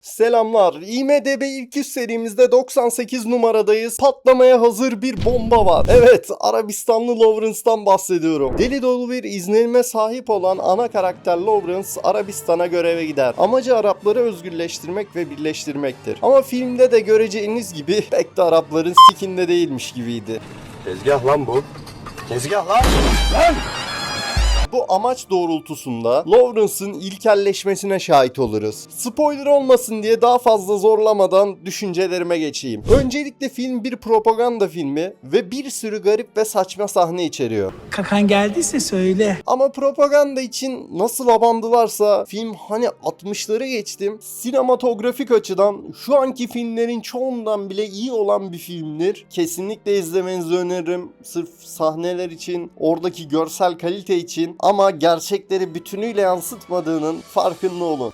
Selamlar. IMDB ilk yüz serimizde 98 numaradayız. Patlamaya hazır bir bomba var. Evet, Arabistanlı Lawrence'dan bahsediyorum. Deli dolu bir izlenime sahip olan ana karakter Lawrence Arabistan'a göreve gider. Amacı Arapları özgürleştirmek ve birleştirmektir. Ama filmde de göreceğiniz gibi pek de Arapların sikinde değilmiş gibiydi. Tezgah lan bu. Tezgah lan. Bu amaç doğrultusunda Lawrence'ın ilkelleşmesine şahit oluruz. Spoiler olmasın diye daha fazla zorlamadan düşüncelerime geçeyim. Öncelikle film bir propaganda filmi ve bir sürü garip ve saçma sahne içeriyor. Kakan geldiyse söyle. Ama propaganda için nasıl abandılarsa film hani 60'ları geçtim. Sinematografik açıdan şu anki filmlerin çoğundan bile iyi olan bir filmdir. Kesinlikle izlemenizi öneririm. Sırf sahneler için, oradaki görsel kalite için ama gerçekleri bütünüyle yansıtmadığının farkında olun.